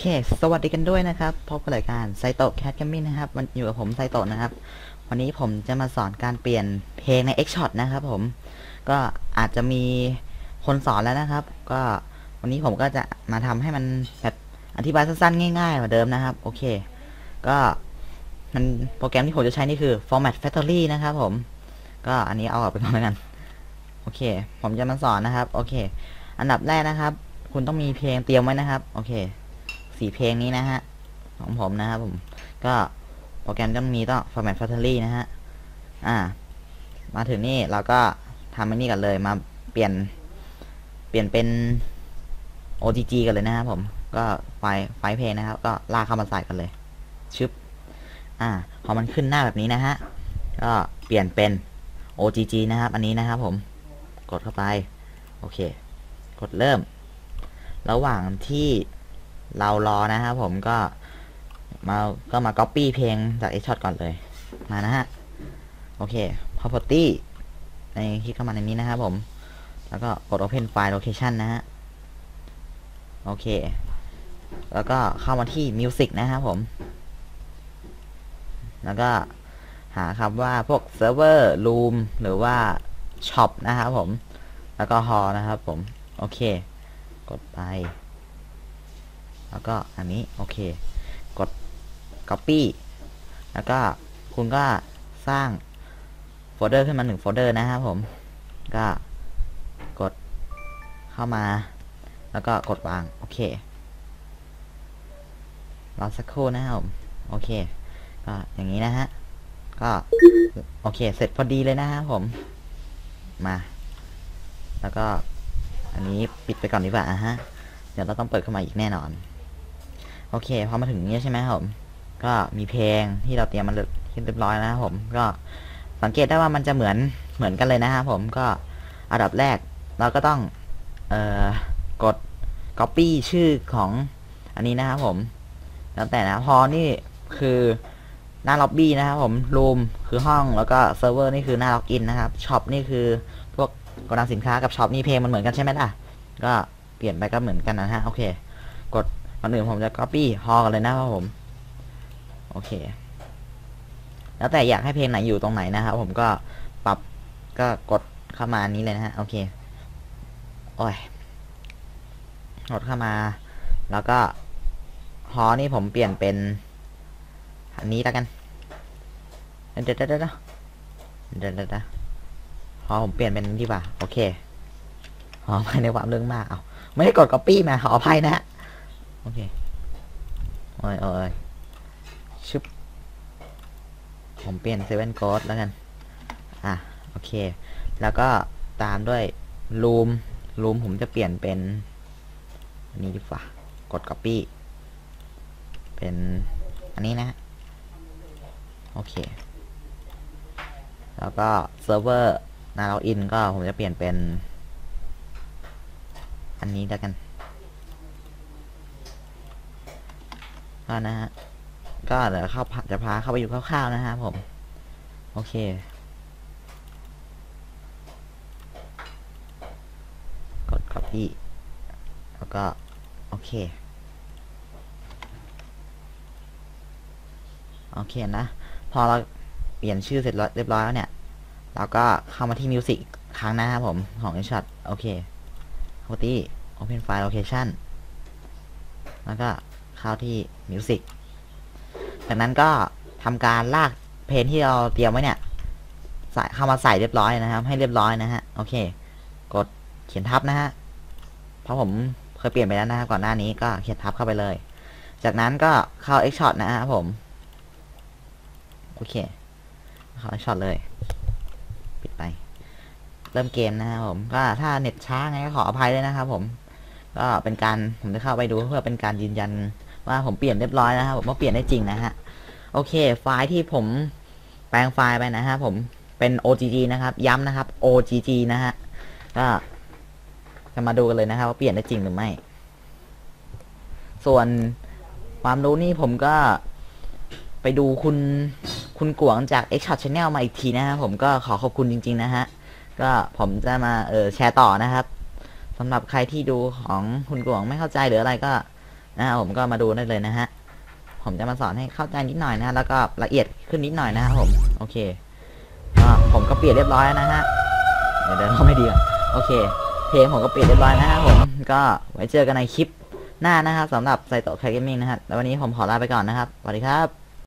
โอเค สวัสดีกันด้วยนะครับ พบกับรายการไซโตแคทกัมมิ่นะครับมันอยู่กับผมไซโตนะครับ วันนี้ผมจะมาสอนการเปลี่ยนเพลงใน X Shot นะครับผม ก็อาจจะมีคนสอนแล้วนะครับ ก็วันนี้ผมก็จะมาทำให้มันแบบอธิบายสั้นๆ ง่ายๆกว่าเดิมนะครับ โอเค ก็มันโปรแกรมที่ผมจะใช้นี่คือ Format Factory นะครับผม ก็อันนี้เอาออกไปก่อนแล้วกัน โอเค ผมจะมาสอนนะครับ โอเค อันดับแรกนะครับ คุณต้องมีเพลงเตรียมไว้นะครับ โอเค สี่เพลงนี้นะฮะ ของผมนะครับผม ก็โปรแกรมต้องมีต้อง Format Factory นะฮะ อ่า มาถึงนี่เราก็ทำอันนี้กันเลย มาเปลี่ยน เปลี่ยนเป็น OGG กันเลยนะครับผม ก็ไฟล์ไฟล์เพลงนะครับ ก็ลากเข้ามาใส่กันเลย ชึบ อ่า พอมันขึ้นหน้าแบบนี้นะฮะ ก็เปลี่ยนเป็น OGG นะครับ อันนี้นะครับผม กดเข้าไป โอเค กดเริ่ม ระหว่างที่ เรารอนะครับผมก็มาก็มา copy เพลงจาก Xshot ก่อนเลย มานะฮะ โอเค property ในคลิกเข้ามาในนี้นะครับผม แล้วก็กด open file location นะฮะ โอเค แล้วก็เข้ามาที่ music นะครับผม แล้วก็หาคำว่าพวก server room หรือว่า shop นะครับผม แล้วก็ hall นะครับผม โอเค กดไป แล้วก็อันนี้โอเค กด copy แล้วก็คุณก็สร้างโฟลเดอร์ขึ้นมาหนึ่งโฟลเดอร์นะครับผม ก็กดเข้ามา แล้วก็กดวาง โอเครอสักครู่นะครับผม โอเค ก็อย่างนี้นะฮะ ก็โอเค เสร็จพอดีเลยนะครับผม มา แล้วก็อันนี้ปิดไปก่อนดีกว่าฮะ เดี๋ยวเราต้องเปิดเข้ามาอีกแน่นอน โอเคพอมาถึงนี้ใช่ไหมครับผม ก็มีเพลงที่เราเตรียมมาเรียบร้อยนะครับผม ก็สังเกตได้ว่ามันจะเหมือนเหมือนกันเลยนะครับผมก็อันดับแรกเราก็ต้องเอ่อกด copy ชื่อของอันนี้นะครับผมแล้วแต่นะพอนี่คือหน้าล็อบบี้นะครับผมรูมคือห้องแล้วก็เซิร์ฟเวอร์นี่คือหน้าล็อกอินนะครับช็อปนี่คือพวกโกดังสินค้ากับช็อปนี่เพลงมันเหมือนกันใช่ไหมล่ะ ก็เปลี่ยนไปก็เหมือนกันนะฮะโอเค กด ก่อนอื่นผมจะ copy ฮอกันเลยนะครับผม โอเค แล้วแต่อยากให้เพลงไหนอยู่ตรงไหนนะครับผมก็ปรับก็กดเข้ามานี้เลยนะฮะ โอเค โอ้ย กดเข้ามา แล้วก็ฮอนี่ผมเปลี่ยนเป็น อันนี้แล้วกัน เดี๋ยวเดี๋ยวเดี๋ยวเดี๋ยวเดี๋ยวเดี๋ยวฮอผมเปลี่ยนเป็นนี่ป่ะโอเคฮอไม่ในความเรื่องมาก เอา ไม่ได้กด copy มาขออภัยนะฮะ โอเคโอ้ยโอ้ชึบผมเปลี่ยนเซเว่นโกดแล้วกัน อะ โอเค แล้วก็ตามด้วยรูมรูมผมจะเปลี่ยนเป็น อันนี้ดีกว่า กด copy เป็น อันนี้นะ โอเค แล้วก็เซิร์ฟเวอร์นาล็อกอินก็ผมจะเปลี่ยนเป็น อันนี้แล้วกัน ก็นะฮะก็เดี๋ยวเข้าจะพาเข้าไปอยู่คร่าวๆนะฮะผม โอเคกด copy แล้วก็ โอเค โอเคนะ พอเราเปลี่ยนชื่อเสร็จเรียบร้อยแล้วเนี่ย เราก็เข้ามาที่ Music อีกครั้งนะครับผม ของ i n s h o t โอเคเข้าที่ Open File Location แล้วก็ เข้าที่ Music จากนั้นก็ทำการลากเพลงที่เราเตรียมไว้เนี่ยใส่เข้ามาใส่เรียบร้อยนะครับ ให้เรียบร้อยนะฮะโอเค กดเขียนทับนะฮะเพราะผมเคยเปลี่ยนไปแล้วนะครับก่อนหน้านี้ก็เขียนทับเข้าไปเลย จากนั้นก็เข้า X Shot นะครับผมโอเคเข้า X Shot เลยปิดไป เริ่มเกมนะครับผมก็ถ้าเน็ตช้าไงก็ขออภัยด้วยนะครับผม ก็เป็นการผมจะเข้าไปดูเพื่อเป็นการยืนยัน ว่าผมเปลี่ยนเรียบร้อยนะครับผมว่าเปลี่ยนได้จริงนะฮะโอเค ไฟล์ที่ผมแปลงไฟล์ไปนะฮะผมเป็น OGG นะครับ ย้ำนะครับ OGG นะฮะก็จะมาดูกันเลยนะครับ ว่าเปลี่ยนได้จริงหรือไม่ ส่วนความรู้นี่ผมก็ไปดูคุณคุณกวงจาก X Shot Channel มาอีกทีนะฮะผมก็ขอขอบคุณจริง ๆ นะฮะก็ผมจะมาเออแชร์ต่อนะครับสำหรับใครที่ดูของคุณกวงไม่เข้าใจหรืออะไรก็ นะครับผมก็มาดูได้เลยนะฮะผมจะมาสอนให้เข้าใจนิดหน่อยนะฮะแล้วก็ละเอียดขึ้นนิดหน่อยนะครับผมโอเคก็ผมก็เปลี่ยนเรียบร้อยนะฮะเดี๋ยวเดินเข้าไม่ดีโอเค เพลงผมก็เปลี่ยนเรียบร้อยนะครับผมก็ไว้เจอกันในคลิปหน้านะครับสำหรับไซโตะแคเกมมิ่งนะครับแล้ววันนี้ผมขอลาไปก่อนนะครับสวัสดีครับ